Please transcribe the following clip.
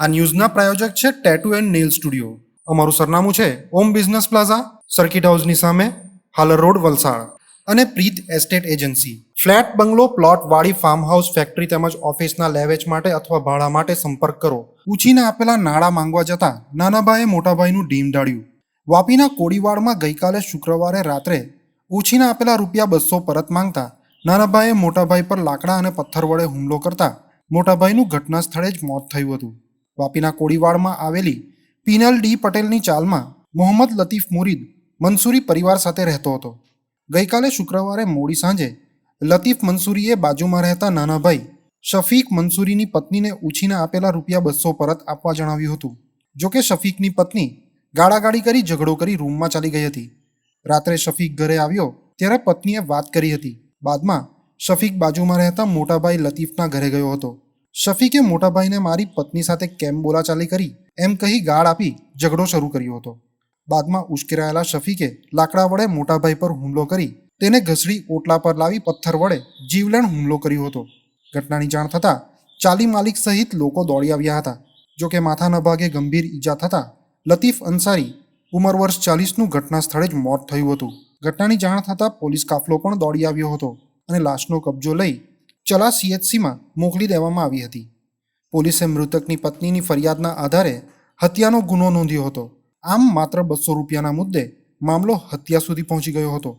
આ ન્યૂઝના પ્રાયોજક છે tattoo and nail studio અમારું સરનામું છે ઓમ બિઝનેસ પ્લાઝા સર્કિટ હાઉસની સામે, હાલર રોડ, વલસાડ. અને Preet estate agency flat, bungalow, plot, વાડી ફાર્મ હાઉસ ફેક્ટરી તેમજ ઓફિસના લેવેચ માટે અથવા ભાડા માટે સંપર્ક કરો. ઉછીને આપેલા નાણાં માંગવા જતા નાનાભાઈએ મોટાભાઈનું ઢીમ ડાળ્યું વાપીના કોડીવાડમાં ગઈકાલે શુક્રવારે રાત્રે ઉછીને આપેલા રૂપિયા બસો પરત માંગતા નાનાભાઈએ મોટાભાઈ પર લાકડા અને પથ્થર વડે હુમલો કરતા મોટાભાઈનું ઘટના સ્થળે જ મોત થયું હતું. વાપીના કોડીવાડમાં આવેલી પીનલ ડી પટેલની ચાલમાં મોહમ્મદ લતીફ મુરીદ મંસૂરી પરિવાર સાથે રહેતો હતો. ગઈકાલે શુક્રવારે મોડી સાંજે લતીફ મંસૂરીએ બાજુમાં રહેતા નાના ભાઈ શફીક મંસૂરીની પત્નીને ઉછીને આપેલા રૂપિયા બસો પરત આપવા જણાવ્યું હતું. જોકે શફીકની પત્ની ગાળાગાળી કરી ઝઘડો કરી રૂમમાં ચાલી ગઈ હતી. રાત્રે શફીક ઘરે આવ્યો ત્યારે પત્નીએ વાત કરી હતી. બાદમાં શફીક બાજુમાં રહેતા મોટાભાઈ લતીફના ઘરે ગયો હતો. શફીકે મોટાભાઈને મારી પત્ની સાથે કેમ બોલાચાલી કરી એમ કહી ગાળ આપી ઝઘડો શરૂ કર્યો હતો. બાદમાં ઉશ્કેરાયેલા શફીકે લાકડા વડે મોટાભાઈ પર હુમલો કરી તેને ઘસડી ઓટલા પર લાવી પથ્થર વડે જીવલેણ હુમલો કર્યો હતો. ઘટનાની જાણ થતાં ચાલી માલિક સહિત લોકો દોડી આવ્યા હતા. જોકે માથાના ભાગે ગંભીર ઈજા થતાં લતીફ અંસારી ઉંમર વર્ષ ચાલીસનું ઘટના સ્થળે જ મોત થયું હતું. ઘટનાની જાણ થતાં પોલીસ કાફલો પણ દોડી આવ્યો હતો અને લાશનો કબજો લઈ ચલા સીએચસીમાં મોકલી દેવામાં આવી હતી. પોલીસે મૃતકની પત્નીની ફરિયાદના આધારે હત્યાનો ગુનો નોંધ્યો હતો. આમ માત્ર બસો રૂપિયાના મુદ્દે મામલો હત્યા સુધી પહોંચી ગયો હતો.